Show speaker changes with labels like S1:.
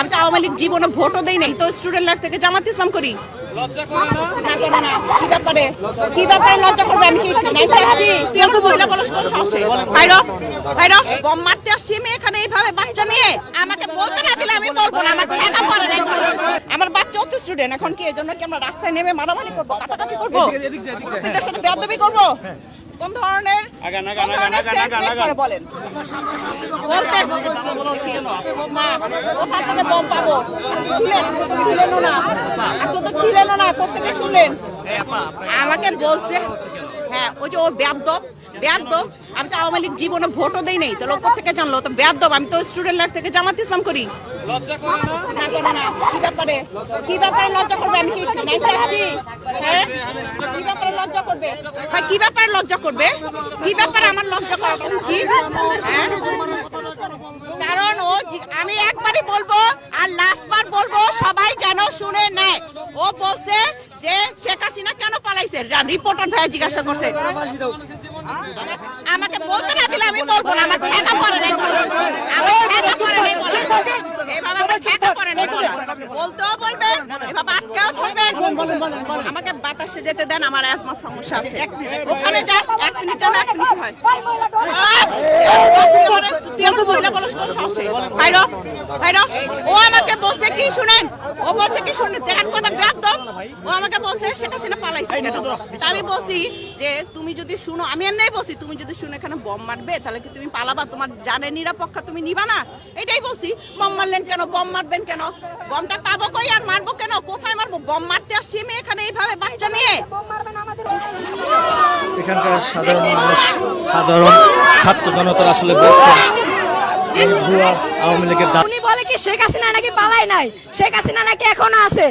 S1: আমি তো আওয়ামী লীগ জীবনে ভোটও দেই নাই তো স্টুডেন্ট লাইফ থেকে জামাত ইসলাম করি। না করে না? কি ব্যাপারে? লজ্জা করবে আমি কি আসছি। তুই আমার মহিলা বলস কোন সাহসে? বাইরো বাইরো বম মারতে আসছি আমি এখানে এইভাবে বাচ্চা নিয়ে। আমাকে বলতে না দিলে আমি বলব না আমার ঠেকা পড়ে নাই আমার বাচ্চা তো স্টুডেন্ট এখন কি এজন্য কি আমরা রাস্তায় নেমে মারামারি করব কাটাকাটি করব? সাথে বেয়াদবি করব? কোন ধরনের
S2: আগান, আগান,
S1: কোন
S2: আগান, আগান, আগান।
S1: বলেন বলতে না কোথা থেকে বম পাবো ছিলেন আপনি না আপনি তো ছিলেনও না কোথেকে শুনলেন আমাকে বলছে হ্যাঁ ওই যে ও বেয়াদব বেয়াদব আমি তো আওয়ামী লীগ জীবনে ভোটও দেই নাই তো লোক থেকে জানলো? তো বেয়াদব আমি তো স্টুডেন্ট লাইফ থেকে জামাত ইসলাম করি। না? করে না। কি ব্যাপারে? কি ব্যাপারে লজ্জা করবে? আমি কি নাইতে আসছি হ্যাঁ? লজ্জা করবে? হ্যাঁ কি ব্যাপারে লজ্জা করবে? কি ব্যাপারে আমার লজ্জা করাটা উচিত? হ্যাঁ? কারণ ও আমি একবারই বলব আর লাস্টবার বলব, সবাই যেন শুনে নেয়। ও বলছে যে শেখ হাসিনা কেন পালাইছে? রিপোর্টার ভাই জিজ্ঞাসা করছে। আমাকে- বলতে না দিলে আমি বলব না, আমার ঠেকা পড়ে নাই বলে। বলতেও বলবেন এভাবে আটকেও ধরবেন আমাকে বাতাসে যেতে দেন আমার অ্যাজমা সমস্যা আছে। ওখানে যান এক মিনিট যান এক মিনিট হয়। আহ! তুই আমার- মহিলা বলস কোন সাহসে? বাইরো, বাইরো। ও আমাকে বলছে কি শুনেন? ও বলছে কি শুনেন? দেখেন কথা বেয়াদব ও আমাকে বলছে শেখ হাসিনা পালাইছে আমি বলছি যে তুমি যদি শুনো আমি এমনি বলছি তুমি যদি শুনে এখানে বম মারবে তাহলে কি তুমি পালাবা? তোমার জানের নিরাপত্তা তুমি নিবা না? এটাই বলছি বম মারলেন কেন? বম মারবেন কেন? বমটা পাবো কই আর মারবো কেন? কোথায় বম মারতে আসছি আমি এখানে এইভাবে বাচ্চা নিয়ে।
S3: এখানকার সাধারণ মানুষ সাধারণ ছাত্র জনতার আসলে ভুয়া আওয়ামী লীগের
S4: উনি বলে কি শেখ হাসিনা নাকি পালায় নাই? শেখ হাসিনা নাকি এখনও আছে?